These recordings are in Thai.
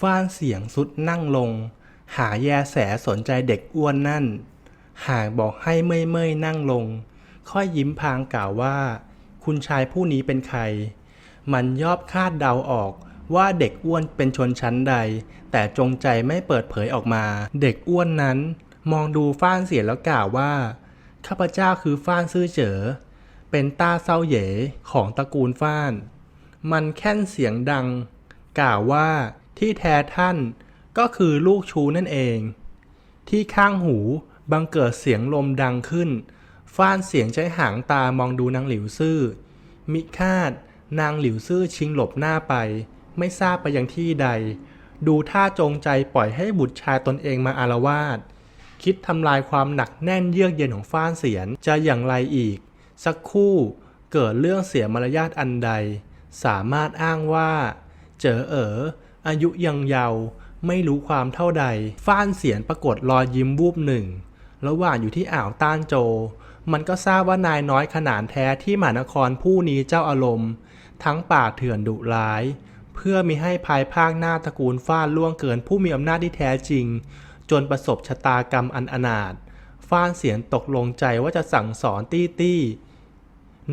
ฟ้านเสียงสุดนั่งลง หาแยแสสนใจเด็กอ้วนนั่น หากบอกให้เมื่อยเมื่อยๆนั่งลง ค่อยยิ้มพางกล่าวว่า คุณชายผู้นี้เป็นใคร มันยอบคาดเดาออกว่าเด็กอ้วนเป็นชนชั้นใด แต่จงใจไม่เปิดเผยออกมา เด็กอ้วนนั้น มองดูฟ้านเสียแล้วกล่าวว่า ข้าพเจ้าคือฟ้านซื่อเจ๋อเป็นต้าเศร้าเหยของตระกูลฟ้าน มันแค่นเสียงดัง กล่าวว่า ที่แท้ท่านก็คือลูกชูนั่นเอง ที่ข้างหูบังเกิดเสียงลมดังขึ้น ฟ้านเสียงใช้หางตามองดูนางหลิวซื่อ มิคาดนางหลิวซื่อชิงหลบหน้าไป ไม่ทราบไปยังที่ใด ดูท่าจงใจปล่อยให้บุตรชายตนเองมาอารวาสคิดทำลายความหนักแน่นเยือกเย็นของฟ้านเสียนจะอย่างไรอีก สักคู่เกิดเรื่องเสียมารยาทอันใด สามารถอ้างว่า เจอเอ๋อ อายุยังเยาว์ไม่รู้ความเท่าใด ฟ้านเสียนปรากฏรอยยิ้มวูบหนึ่ง ระหว่างอยู่ที่อ่าวต้านโจ มันก็ทราบว่านายน้อยขนานแท้ที่มหานครผู้นี้เจ้าอารมณ์ ทั้งป่าเถื่อนดุร้าย เพื่อมิให้ภายภาคหน้าตระกูลฟ้านล่วงเกินผู้มีอำนาจที่แท้จริง จนประสบชะตากรรมอันอนาถฟ้านเสียนตกลงใจว่าจะสั่งสอนตี้ตี้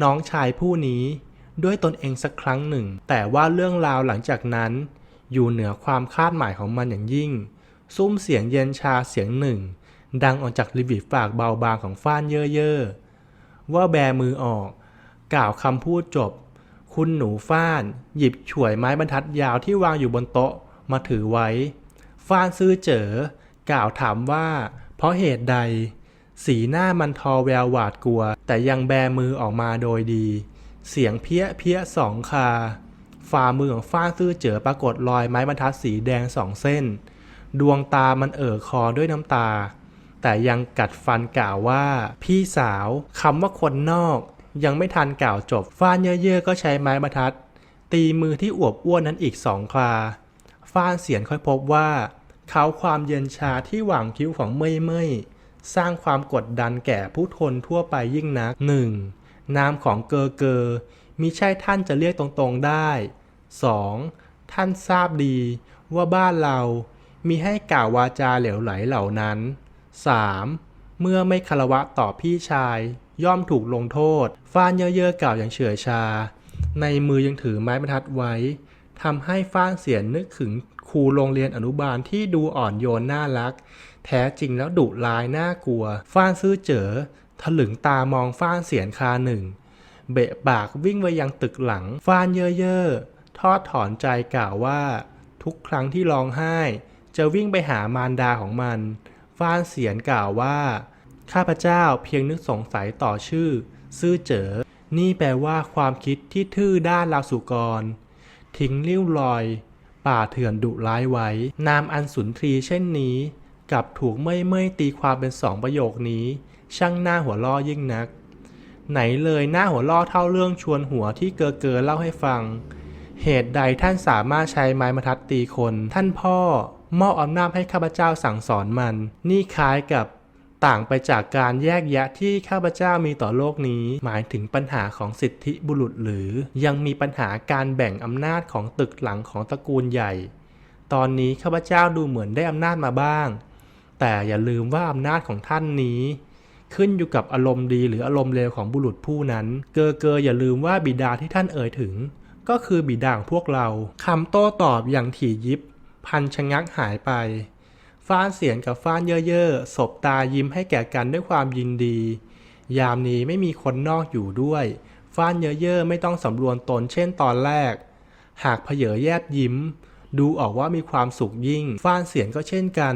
น้องชายผู้นี้ด้วยตนเองสักครั้งหนึ่ง แต่ว่าเรื่องราวหลังจากนั้น อยู่เหนือความคาดหมายของมันอย่างยิ่ง ซุ้มเสียงเย็นชาเสียงหนึ่ง ดังออกจากริบิฝากเบาบางของฟ้านเย่อๆว่าแบมือออก กล่าวคำพูดจบ คุณหนูฟ้าน หยิบฉวยไม้บรรทัดยาวที่วางอยู่บนโต๊ะมาถือไว้ ฟ้านซื้อเจ๋อกล่าวถามว่า เพราะเหตุใด สีหน้ามันทอแววหวาดกลัว แต่ยังแบมือออกมาโดยดี เสียงเพี้ยเพี้ยสองคา ฝ่ามือของฟ้านซื่อเจ๋อปรากฏรอยไม้บรรทัดสีแดงสองเส้น ดวงตามันเอ่อคอด้วยน้ำตา แต่ยังกัดฟันกล่าวว่า พี่สาวคำว่าคนนอก ยังไม่ทันกล่าวจบฟ้านเย่อๆก็ใช้ไม้บรรทัด ตีมือที่อวบอ้วนนั้นอีกสองคราฟ้านเสียนค่อยพบว่าเขาความเย็นชาที่หว่างคิ้วของเมยเมยสร้างความกดดันแก่ผู้ทนทั่วไปยิ่งนักหนึ่งนามของเกอเกอ มิใช่ท่านจะเรียกตรงๆได้ 2. ท่านทราบดีว่าบ้านเรามีให้กล่าววาจาเหลวไหลเหล่านั้น 3. เมื่อไม่คารวะต่อพี่ชาย ย่อมถูกลงโทษ ฟ้านเย่อๆกล่าวอย่างเฉื่อยชา ในมือยังถือไม้บรรทัดไว้ทำให้ฟ้านเสียนนึกถึงครูโรงเรียนอนุบาลที่ดูอ่อนโยนน่ารัก แท้จริงแล้วดุร้ายน่ากลัว ฟ้านซื่อเจ๋อถลึงตามองฟ้านเสียนคาหนึ่ง เบะบากวิ่งไปยังตึกหลัง ฟานเย่อๆทอดถอนใจกล่าวว่า ทุกครั้งที่ร้องไห้ จะวิ่งไปหามารดาของมัน ฟานเสียนกล่าวว่า ข้าพเจ้าเพียงนึกสงสัยต่อชื่อ ซื่อเจ๋อนี่แปลว่าความคิดที่ทื่อด้านลาวสุกร ทิ้งริ้วรอย ป่าเถื่อนดุร้ายไว้ นามอันสุนทรีเช่นนี้กับถูกเมื่อยเมื่อยตีความเป็นสองประโยคนี้ ช่างหน้าหัวล้อยิ่งนัก ไหนเลยหน้าหัวล้อเท่าเรื่องชวนหัวที่เกอเกอเล่าให้ฟัง เหตุใดท่านสามารถใช้ไม้บรรทัดตีคน ท่านพ่อมอบอำนาจให้ข้าพเจ้าสั่งสอนมัน นี่คล้ายกับต่างไปจากการแยกแยะที่ข้าพเจ้ามีต่อโลกนี้ หมายถึงปัญหาของสิทธิบุรุษหรือ ยังมีปัญหาการแบ่งอำนาจของตึกหลังของตระกูลใหญ่ ตอนนี้ข้าพเจ้าดูเหมือนได้อำนาจมาบ้าง แต่อย่าลืมว่าอำนาจของท่านนี้ ขึ้นอยู่กับอารมณ์ดีหรืออารมณ์เลวของบุรุษผู้นั้น เกอเกออย่าลืมว่าบิดาที่ท่านเอ่ยถึง ก็คือบิดาของพวกเราคำโต้ตอบอย่างถี่ยิบ พันชะงักหายไป ฟ้านเสียนกับฟ้านเย่อๆสบตายิ้มให้แก่กันด้วยความยินดี ยามนี้ไม่มีคนนอกอยู่ด้วย ฟ้านเย่อๆไม่ต้องสำรวมตนเช่นตอนแรก หากเพเยแยบยิ้ม ดูออกว่ามีความสุขยิ่ง ฟ้านเสียนก็เช่นกัน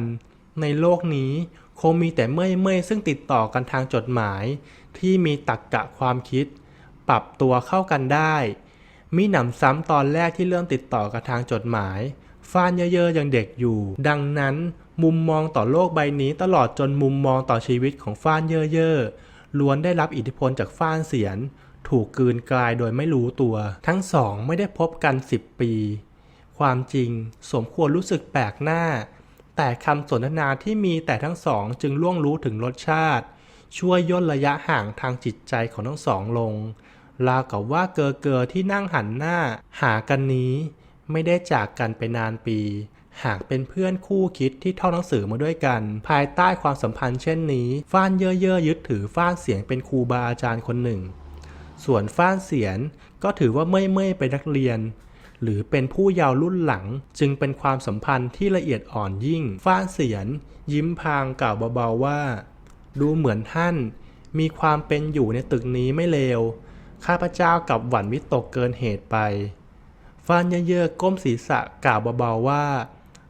ในโลกนี้ คงมีแต่เมื่อยเมื่อยๆซึ่งติดต่อกันทางจดหมาย ที่มีตรกกะความคิด ปรับตัวเข้ากันได้มิหนำซ้ำตอนแรกที่เริ่มติดต่อกับทางจดหมายฟ้านเย่อๆยังเด็กอยู่ ดังนั้น มุมมองต่อโลกใบนี้ตลอดจนมุมมองต่อชีวิตของฟ้านเย่อๆล้วนได้รับอิทธิพลจากฟ้านเสียน ถูกกืนกลายโดยไม่รู้ตัว ทั้งสองไม่ได้พบกันสิบปี ความจริงสมควรรู้สึกแปลกหน้า แต่คำสนทนาที่มีแต่ทั้งสองจึงล่วงรู้ถึงรสชาติ ช่วยย่นระยะห่างทางจิตใจของทั้งสองลงราวกับว่าเกอเกอที่นั่งหันหน้า หากันนี้ ไม่ได้จากกันไปนานปี หากเป็นเพื่อนคู่คิดที่ท่องหนังสือมาด้วยกัน ภายใต้ความสัมพันธ์เช่นนี้ ฟ้านเย่อเย่อยึดถือฟ้านเสียงเป็นครูบาอาจารย์คนหนึ่ง ส่วนฟ้านเสียนก็ถือว่าเมื่อยเมื่อยเป็นนักเรียน หรือเป็นผู้เยาว์รุ่นหลัง จึงเป็นความสัมพันธ์ที่ละเอียดอ่อนยิ่ง ฟ้านเสียน ยิ้มพางกล่าวเบาๆว่า ดูเหมือนท่าน มีความเป็นอยู่ในตึกนี้ไม่เลว ข้าพเจ้ากับหวั่นวิตกเกินเหตุไปฟานเย่อๆก้มศีรษะกล่าวเบาๆว่า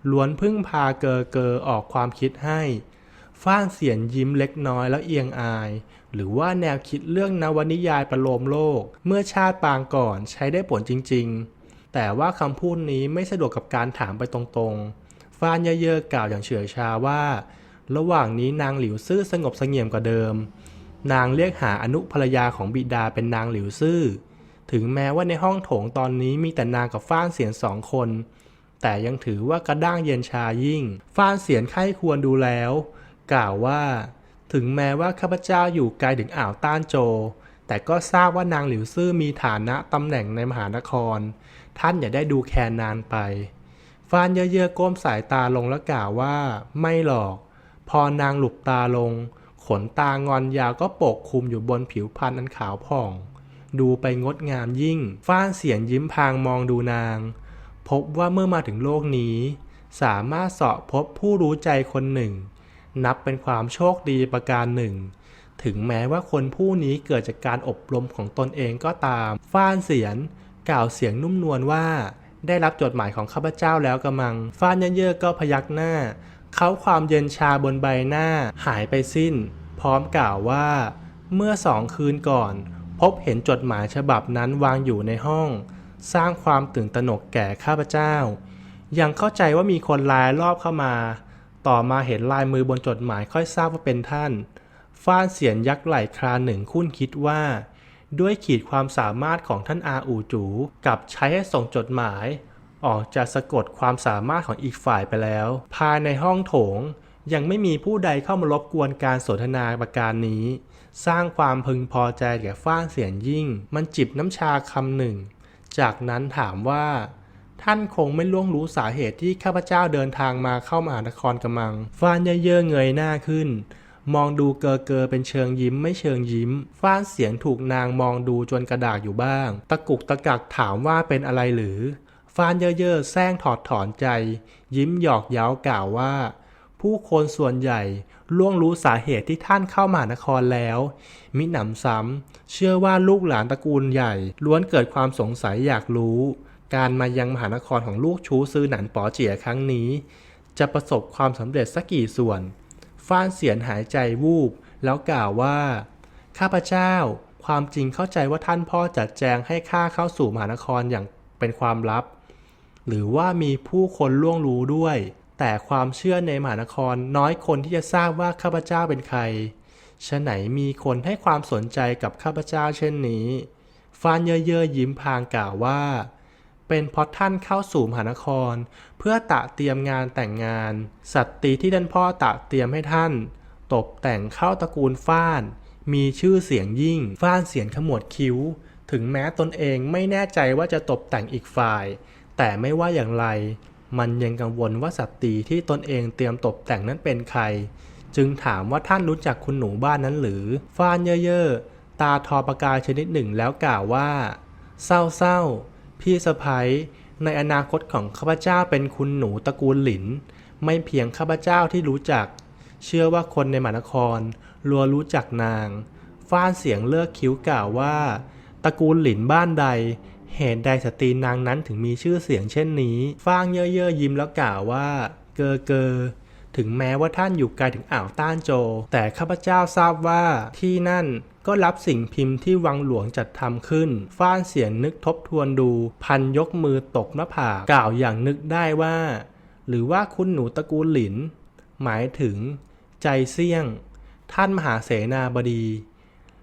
ล้วนพึ่งพาเกอเกอออกความคิดให้ฟ้านเสียนยิ้มเล็กน้อยแล้วเอียงอาย หรือว่าแนวคิดเรื่องนวนิยายประโลมโลก เมื่อชาติปางก่อนใช้ได้ผลจริง ๆ แต่ว่าคำพูดนี้ไม่สะดวกกับการถามไปตรงๆฟ้านเย่อกล่าวอย่างเฉื่อยชาว่า ระหว่างนี้นางหลิวซื่อสงบเสงี่ยมกว่าเดิม นางเรียกหาอนุภรรยาของบิดาเป็นนางหลิวซื่อ ถึงแม้ว่าในห้องโถงตอนนี้มีแต่นางกับฟ้านเสียนสองคน แต่ยังถือว่ากระด้างเย็นชายิ่ง ฟ้านเสียนไข้ควรดูแล้ว กล่าวว่า ถึงแม้ว่าข้าพเจ้าอยู่ไกลถึงอ่าวต้านโจ แต่ก็ทราบว่านางหลิวซื่อมีฐานะตำแหน่งในมหานคร ท่านอย่าได้ดูแคลนนานไปฟ้านเย่อๆก้มสายตาลงแล้วกล่าวว่า ไม่หรอก พอนางหลุบตาลง ขนตางอนยาวก็ปกคลุมอยู่บนผิวพรรณอันขาวผ่อง ดูไปงดงามยิ่ง ฟ้านเสียนยิ้มพางมองดูนาง พบว่าเมื่อมาถึงโลกนี้ สามารถเสาะพบผู้รู้ใจคนหนึ่ง นับเป็นความโชคดีประการหนึ่งถึงแม้ว่าคนผู้นี้เกิดจากการอบรมของตนเองก็ตาม ฟ้านเสียน กล่าวเสียงนุ่มนวลว่า ได้รับจดหมายของข้าพเจ้าแล้วกระมัง ฟ้านเย่อๆก็พยักหน้า เขาความเย็นชาบนใบหน้าหายไปสิ้น พร้อมกล่าวว่า เมื่อสองคืนก่อน พบเห็นจดหมายฉบับนั้นวางอยู่ในห้อง สร้างความตื่นตระหนกแก่ข้าพเจ้า ยังเข้าใจว่ามีคนลายรอบเข้ามา ต่อมาเห็นลายมือบนจดหมายค่อยทราบว่าเป็นท่านฟ้านเสียนยักษ์ไหล่คราหนึ่งคุ้นคิดว่า ด้วยขีดความสามารถของท่านอาอูจูกับใช้ให้ส่งจดหมาย ออกจะสะกดความสามารถของอีกฝ่ายไปแล้ว ภายในห้องโถงยังไม่มีผู้ใดเข้ามารบกวนการสนทนาประการนี้ สร้างความพึงพอใจแก่ฟ้านเสียนยิ่ง มันจิบน้ำชาคำหนึ่ง จากนั้นถามว่า ท่านคงไม่ล่วงรู้สาเหตุที่ข้าพเจ้าเดินทางมาเข้ามหานครกำมังฟ้านเย่อเงยหน้าขึ้น มองดูเกอเกอเป็นเชิงยิ้มไม่เชิงยิ้ม ฟ้านเสียงถูกนางมองดูจนกระดากอยู่บ้าง ตะกุกตะกักถามว่าเป็นอะไรหรือ ฟ้านเย่อๆแซงถอดถอนใจ ยิ้มหยอกเย้ากล่าวว่า ผู้คนส่วนใหญ่ล่วงรู้สาเหตุที่ท่านเข้ามหานครแล้ว มิหนำซ้ำเชื่อว่าลูกหลานตระกูลใหญ่ ล้วนเกิดความสงสัยอยากรู้ การมายังมหานครของลูกชูซื้อหนันป๋อเจียครั้งนี้ จะประสบความสำเร็จสักกี่ส่วน ฟ้านเสียนหายใจวูบ แล้วกล่าวว่า ข้าพเจ้า ความจริงเข้าใจว่าท่านพ่อจัดแจงให้ข้าเข้าสู่มหานครอย่างเป็นความลับ หรือว่ามีผู้คนล่วงรู้ด้วย แต่ความเชื่อในมหานครน้อยคนที่จะทราบว่าข้าพเจ้าเป็นใครฉะไหนมีคนให้ความสนใจกับข้าพเจ้าเช่นนี้ ฟานเย่อๆยิ้มพางกล่าวว่า เป็นเพราะท่านเข้าสู่มหานคร เพื่อตะเตรียมงานแต่งงาน สัตรีที่ท่านพ่อตะเตรียมให้ท่าน ตกแต่งเข้าตระกูลฟ้าน มีชื่อเสียงยิ่ง ฟ้านเสียงขมวดคิ้ว ถึงแม้ตนเองไม่แน่ใจว่าจะตกแต่งอีกฝ่าย แต่ไม่ว่าอย่างไร มันยังกังวลว่าสัตรีที่ตนเองเตรียมตกแต่งนั้นเป็นใคร จึงถามว่าท่านรู้จักคุณหนูบ้านนั้นหรือ ฟ้านเย่อๆตาทอประกายชนิดหนึ่งแล้วกล่าวว่า เศร้าๆ พี่สะพ้ยในอนาคตของข้าพเจ้าเป็นคุณหนูตระกูลหลิน ไม่เพียงข้าพเจ้าที่รู้จัก เชื่อว่าคนในมหานครรัวรู้จักนางฟ้านเสียงเลือกคิ้วกล่าวว่าตระกูลหลินบ้านใด เหตุใดสตรีนางนั้นถึงมีชื่อเสียงเช่นนี้ ฟ้างเย่อๆยิ้มแล้วกล่าวว่า เกอเกอถึงแม้ว่าท่านอยู่ไกลถึงอ่าวต้านโจ แต่ข้าพเจ้าทราบว่าที่นั่น ก็รับสิ่งพิมพ์ที่วังหลวงจัดทำขึ้น ฟ้านเสียงนึกทบทวนดู พันยกมือตกหน้าผากกล่าวอย่างนึกได้ว่า หรือว่าคุณหนูตระกูลหลิน หมายถึง ใจเสี่ยง ท่านมหาเสนาบดี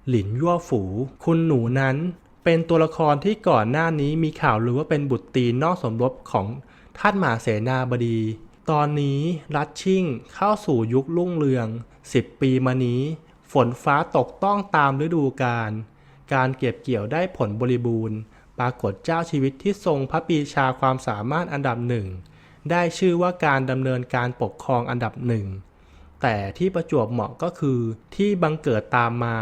หลินยั่วฝู คุณหนูนั้นเป็นตัวละครที่ก่อนหน้านี้มีข่าวลือว่าเป็นบุตรตีนนอกสมรสของท่านมหาเสนาบดี ตอนนี้รัชชิ่งเข้าสู่ยุครุ่งเรือง 10 ปีมานี้ นฟ้าตกต้องตามฤดูกาล การเก็บเกี่ยวได้ผลบริบูรณ์ ปรากฏเจ้าชีวิตที่ทรงพระปีชาความสามารถอันดับหนึ่ง ได้ชื่อว่าการดำเนินการปกครองอันดับหนึ่ง แต่ที่ประจวบเหมาะก็คือที่บังเกิดตามมา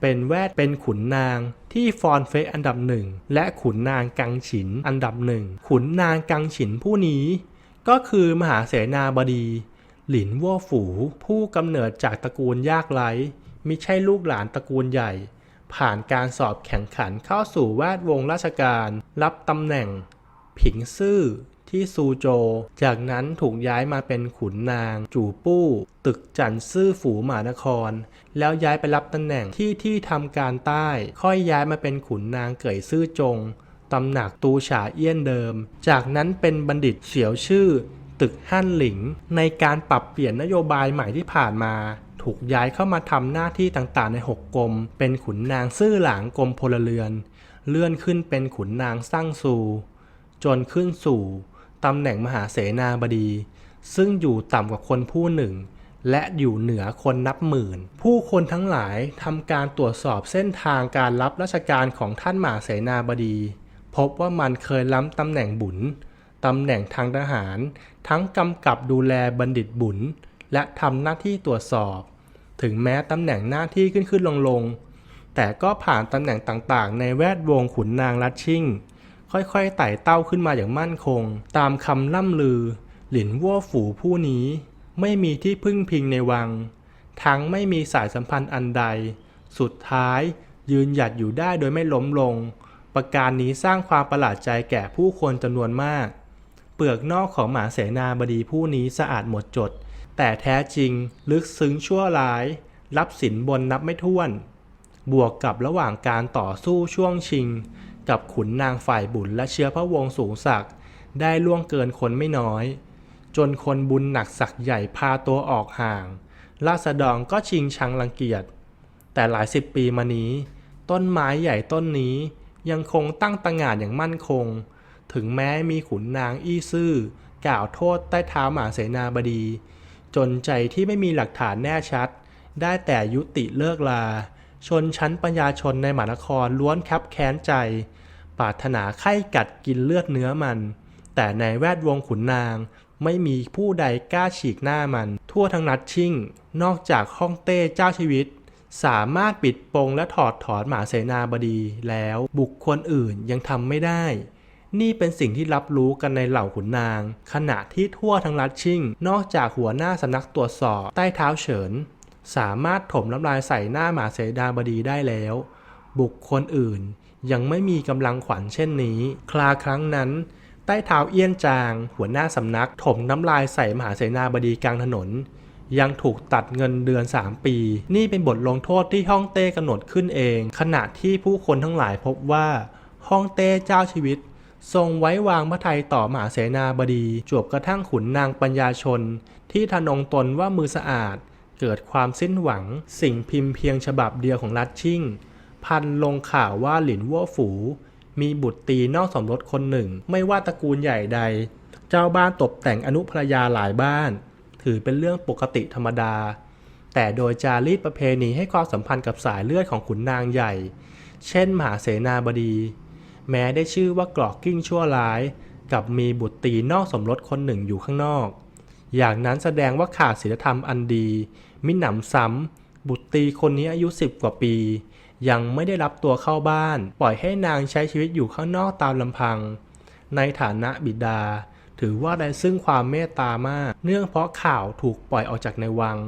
เป็นแวดเป็นขุนนางที่ฟอนเฟอันดับหนึ่งและขุนนางกังฉินอันดับหนึ่งขุนนางกังฉินผู้นี้ ก็คือมหาเสนาบดี หลินว่วฝูผู้กำเนิดจากตระกูลยากไร้มิใช่ลูกหลานตระกูลใหญ่ ผ่านการสอบแข่งขันเข้าสู่แวดวงราชการ รับตำแหน่ง ผิงซื่อที่ซูโจ จากนั้นถูกย้ายมาเป็นขุนนาง จู่ปู้ ตึกจันซื่อฝูหมานคร แล้วย้ายไปรับตำแหน่งที่ที่ทำการใต้ ค่อยย้ายมาเป็นขุนนางเก่ยซื่อจงตำหนักตูฉาเอี้ยนเดิม จากนั้นเป็นบัณฑิตเสียวชื่อ ตึกฮั่นหลิง ในการปรับเปลี่ยนนโยบายใหม่ที่ผ่านมา ถูกย้ายเข้ามาทำหน้าที่ต่างๆในหกกรมเป็นขุนนางซื่อหลางกรมพลเรือน เลื่อนขึ้นเป็นขุนนางสร้างซูจนขึ้นสู่ตำแหน่งมหาเสนาบดี ซึ่งอยู่ต่ำกว่าคนผู้หนึ่ง และอยู่เหนือคนนับหมื่น ผู้คนทั้งหลายทำการตรวจสอบเส้นทางการรับราชการของท่านมหาเสนาบดี พบว่ามันเคยล้ำตำแหน่งบุญ ตำแหน่งทางทหาร ทั้งกำกับดูแลบัณฑิตบุญและทำหน้าที่ตรวจสอบ ถึงแม้ตำแหน่งหน้าที่ขึ้นขึ้นลงลงแต่ก็ผ่านตำแหน่งต่างๆ ในแวดวงขุนนางลัดชิ่ง ค่อยๆไต่เต้าขึ้นมาอย่างมั่นคง ตามคำล่ำลือ หลินวัวฝูผู้นี้ ไม่มีที่พึ่งพิงในวัง ทั้งไม่มีสายสัมพันธ์อันใด สุดท้ายยืนหยัดอยู่ได้โดยไม่ล้มลง ประการนี้สร้างความประหลาดใจแก่ผู้คนจำนวนมาก เปลือกนอกของหมาเสนาบดีผู้นี้สะอาดหมดจด แต่แท้จริงลึกซึ้งชั่วร้าย รับสินบนนับไม่ถ้วน บวกกับระหว่างการต่อสู้ช่วงชิง กับขุนนางฝ่ายบุญและเชื้อพระวงศ์สูงศักดิ์ได้ล่วงเกินคนไม่น้อย จนคนบุญหนักศักดิ์ใหญ่พาตัวออกห่าง ราษฎรก็ชิงชังรังเกียจ แต่หลายสิบปีมานี้ ต้นไม้ใหญ่ต้นนี้ยังคงตั้งตระหง่านอย่างมั่นคง ถึงแม้มีขุนนางอี้ซื่อ กล่าวโทษใต้เท้าหมาเสนาบดี จนใจที่ไม่มีหลักฐานแน่ชัด ได้แต่ยุติเลิกลา ชนชั้นปัญญาชนในมานครล้วนแคบแค้นใจ ปรารถนาไข้กัดกินเลือดเนื้อมัน แต่ในแวดวงขุนนางไม่มีผู้ใดกล้าฉีกหน้ามัน ทั่วทั้งนัดชิ่ง นอกจากฮ่องเต้เจ้าชีวิต สามารถปิดปงและถอดถอนหมาเสนาบดีแล้วบุคคลอื่นยังทำไม่ได้ นี่เป็นสิ่งที่รับรู้กันในเหล่าขุนนาง ขณะที่ทั่วทั้งรัฐชิ่ง นอกจากหัวหน้าสำนักตรวจสอบใต้เท้าเฉิน สามารถถมน้ำลายใส่หน้าหมาเสนาบดีได้แล้ว บุคคลอื่นยังไม่มีกำลังขวัญเช่นนี้ คลาครั้งนั้น ใต้เท้าเอี้ยนจาง หัวหน้าสำนักถมน้ำลายใส่มหาเสนาบดีกลางถนน ยังถูกตัดเงินเดือน 3 ปี นี่เป็นบทลงโทษที่ฮ่องเต้กำหนดขึ้นเอง ขณะที่ผู้คนทั้งหลายพบว่าฮ่องเต้เจ้าชีวิต ทรงไว้วางพระทัยต่อมหาเสนาบดี จวบกระทั่งขุนนางปัญญาชน ที่ทนงตนว่ามือสะอาด เกิดความสิ้นหวัง สิ่งพิมพ์เพียงฉบับเดียวของรัฐชิ่ง พันลงข่าวว่าหลินวัวฝู มีบุตรตีนอกสมรสคนหนึ่ง ไม่ว่าตระกูลใหญ่ใด เจ้าบ้านตกแต่งอนุภรยาหลายบ้าน ถือเป็นเรื่องปกติธรรมดา แต่โดยจารีตประเพณีให้ความสัมพันธ์กับสายเลือดของขุนนางใหญ่ เช่นมหาเสนาบดี แม้ได้ชื่อว่ากรอกกิ้งชั่วร้าย กับมีบุตรตีนอกสมรสคนหนึ่งอยู่ข้างนอก อย่างนั้นแสดงว่าขาดศีลธรรมอันดี มิหนำซ้ำ บุตรตีคนนี้อายุสิบกว่าปี ยังไม่ได้รับตัวเข้าบ้าน ปล่อยให้นางใช้ชีวิตอยู่ข้างนอกตามลำพัง ในฐานะบิดา ถือว่าได้ซึ่งความเมตตามาก เนื่องเพราะข่าวถูกปล่อยออกจากในวัง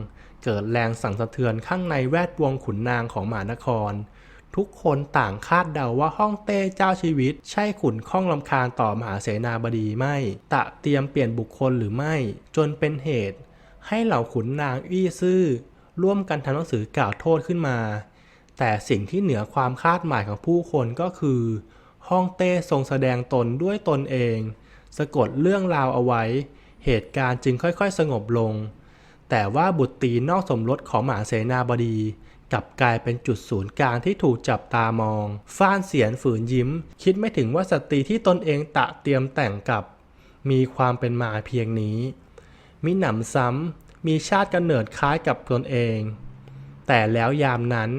เกิดแรงสั่นสะเทือนข้างในแวดวงขุนนางของมหานคร ทุกคนต่างคาดเดาว่าฮ่องเต้เจ้าชีวิต ใช่ขุนข้องลำคาญต่อมหาเสนาบดีไม่ ตะเตรียมเปลี่ยนบุคคลหรือไม่ จนเป็นเหตุ ให้เหล่าขุนนางอี้ซื่อ ร่วมกันทำหนังสือกล่าวโทษขึ้นมา แต่สิ่งที่เหนือความคาดหมายของผู้คนก็คือฮ่องเต้ทรงแสดงตนด้วยตนเอง สะกดเรื่องราวเอาไว้ เหตุการณ์จึงค่อยๆ สงบลง แต่ว่าบุตรตีนอกสมรสของหมหาเสนาบดี กลับกลายเป็นจุดศูนย์กลางที่ถูกจับตามอง ฟ้านเสียนฝืนยิ้ม คิดไม่ถึงว่าสตรีที่ตนเองตะเตรียมแต่งกับ มีความเป็นมาเพียงนี้ มิหนำซ้ำมีชาติกำเนิดคล้ายกับตนเอง แต่แล้วยามนั้น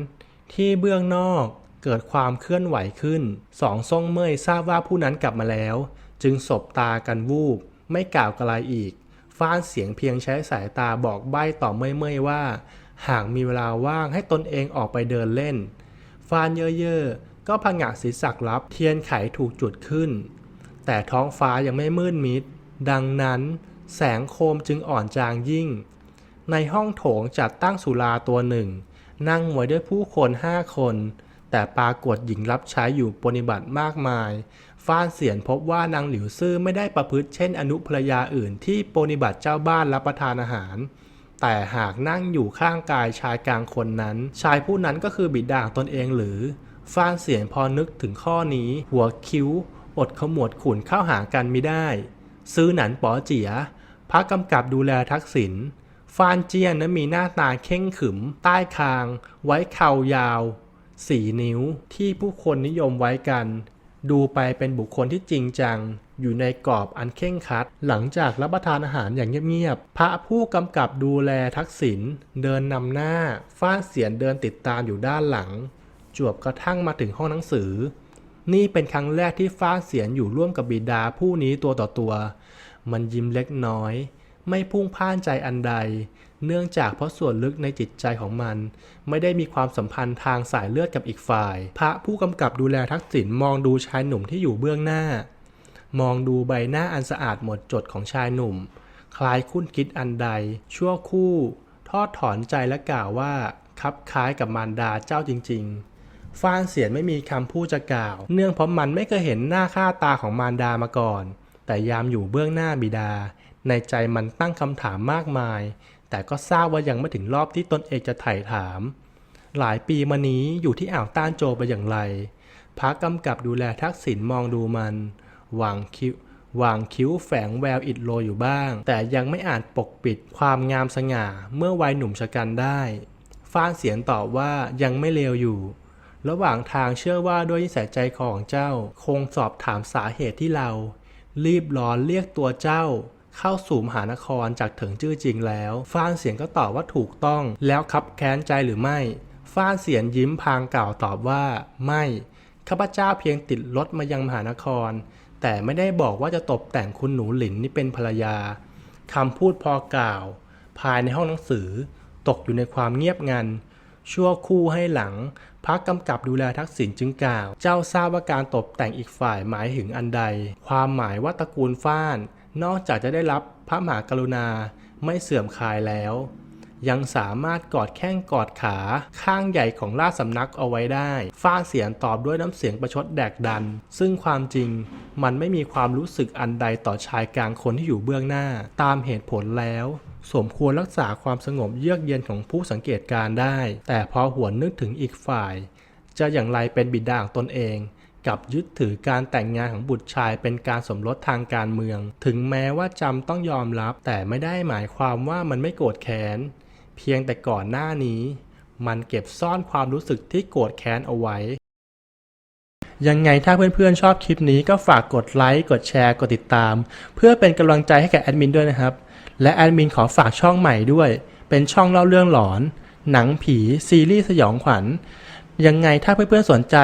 ที่เบื้องนอกเกิดความเคลื่อนไหวขึ้น สองซ่งเมยทราบว่าผู้นั้นกลับมาแล้ว จึงสบตากันวูบ ไม่กล่าวกระไรอีกฟ้านเสียงเพียงใช้สายตาบอกใบ้ต่อเมื่อยๆว่า หากมีเวลาว่างให้ตนเองออกไปเดินเล่น ฟานเย่อๆก็ผงะศีรษะรับเทียนไขถูกจุดขึ้น แต่ท้องฟ้ายังไม่มืดมิด ดังนั้นแสงโคมจึงอ่อนจางยิ่ง ในห้องโถงจัดตั้งสุราตัวหนึ่ง นั่งไว้ด้วยผู้คนห้าคน แต่ปรากฏหญิงรับใช้อยู่ปฏิบัติมากมาย ฟ้านเสียนพบว่านางหลิวซื่อไม่ได้ประพฤติเช่นอนุภรรยาอื่นที่ปฏิบัติเจ้าบ้านรับประทานอาหาร แต่หากนั่งอยู่ข้างกายชายกลางคนนั้น ชายผู้นั้นก็คือบิดาของตนเองหรือฟ้านเสียนพอนึกถึงข้อนี้ หัวคิ้ว อดขมวดขุนเข้าหากันไม่ได้ ซื้อหนันป๋อเจียพักกำกับดูแลทักษิณฟานเจียนนั้นมีหน้าตาเข่งขึม ใต้คาง ไว้เข่ายาว สีนิ้วที่ผู้คนนิยมไว้กัน ดูไปเป็นบุคคลที่จริงจัง อยู่ในกรอบอันเข่งคัด หลังจากรับประทานอาหารอย่างเงียบๆพระผู้กำกับดูแลทักษิณเดินนำหน้าฟ้าเสียนเดินติดตามอยู่ด้านหลัง จวบกระทั่งมาถึงห้องหนังสือ นี่เป็นครั้งแรกที่ฟ้าเสียนอยู่ร่วมกับบิดาผู้นี้ตัวต่อตัว มันยิ้มเล็กน้อย ไม่พุ่งพ่านใจอันใด เนื่องจากเพราะส่วนลึกในจิตใจของมัน ไม่ได้มีความสัมพันธ์ทางสายเลือดกับอีกฝ่าย พระผู้กำกับดูแลทักษิณมองดูชายหนุ่มที่อยู่เบื้องหน้า มองดูใบหน้าอันสะอาดหมดจดของชายหนุ่ม คล้ายคุ้นคิดอันใด ชั่วคู่ ทอดถอนใจและกล่าวว่าคับคล้ายกับมารดาเจ้าจริง ๆ ฟ้านเสียนไม่มีคำพูดจะกล่าว เนื่องเพราะมันไม่เคยเห็นหน้าค่าตาของมารดามาก่อน แต่ยามอยู่เบื้องหน้าบิดา ในใจมันตั้งคำถามมากมาย แต่ก็ทราบว่ายังไม่ถึงรอบที่ตนเองจะไถ่ถาม หลายปีมานี้อยู่ที่อ่าวต้านโจไปอย่างไรพระกำกับดูแลทักษิณมองดูมันวางคิ้ววางคิ้วแฝงแววอิดโรยอยู่บ้าง แต่ยังไม่อาจปกปิดความงามสง่าเมื่อวัยหนุ่มชะกันได้ ฟ้านเสียงตอบว่ายังไม่เลวอยู่ ระหว่างทางเชื่อว่าด้วยนิสัยใจคอของเจ้า คงสอบถามสาเหตุที่เรา รีบร้อนเรียกตัวเจ้า เข้าสู่มหานครจากเถิงจื้อจริงแล้วฟ้านเสียงก็ตอบว่าถูกต้อง แล้วคับแค้นใจหรือไม่ฟ้านเสียงยิ้มพางกล่าวตอบว่าไม่ข้าพเจ้าเพียงติดรถมายังมหานคร แต่ไม่ได้บอกว่าจะตกแต่งคุณหนูหลินนี่เป็นภรรยาคำพูดพอกล่าว ภายในห้องหนังสือ ตกอยู่ในความเงียบงัน ชั่วคู่ให้หลังพักกำกับดูแลทักษิณจึงกล่าว เจ้าทราบว่าการตกแต่งอีกฝ่ายหมายถึงอันใด ความหมายว่าตระกูลฟ้าน นอกจากจะได้รับพระมหากรุณาไม่เสื่อมคลายแล้ว ยังสามารถกอดแข้งกอดขาข้างใหญ่ของราชสำนักเอาไว้ได้ฟ้าเสียงตอบด้วยน้ำเสียงประชดแดกดัน ซึ่งความจริงมันไม่มีความรู้สึกอันใดต่อชายกลางคนที่อยู่เบื้องหน้า ตามเหตุผลแล้วสมควรรักษาความสงบเยือกเย็นของผู้สังเกตการได้ แต่พอหวนนึกถึงอีกฝ่าย จะอย่างไรเป็นบิดาของตนเอง กับยึดถือการแต่งงานของบุตรชายเป็นการสมรสทางการเมือง ถึงแม้ว่าจำต้องยอมรับแต่ไม่ได้หมายความว่ามันไม่โกรธแค้น เพียงแต่ก่อนหน้านี้ มันเก็บซ่อนความรู้สึกที่โกรธแค้นเอาไว้ ยังไงถ้าเพื่อนๆชอบคลิปนี้ก็ฝากกดไลค์กดแชร์กดติดตาม เพื่อเป็นกำลังใจให้แกับแอดมินด้วยนะครับ และแอดมินขอฝากช่องใหม่ด้วย เป็นช่องเล่าเรื่องหลอน หนังผีซีรีส์สยองขวัญยังไงถ้าเพื่อนๆสนใจ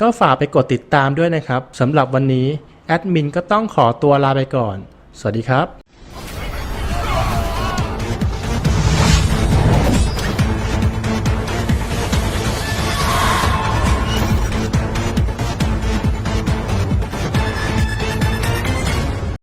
ก็ฝากไปกดติดตามด้วยนะครับสำหรับวันนี้แอดมินก็ต้องขอตัวลาไปก่อน สวัสดีครับ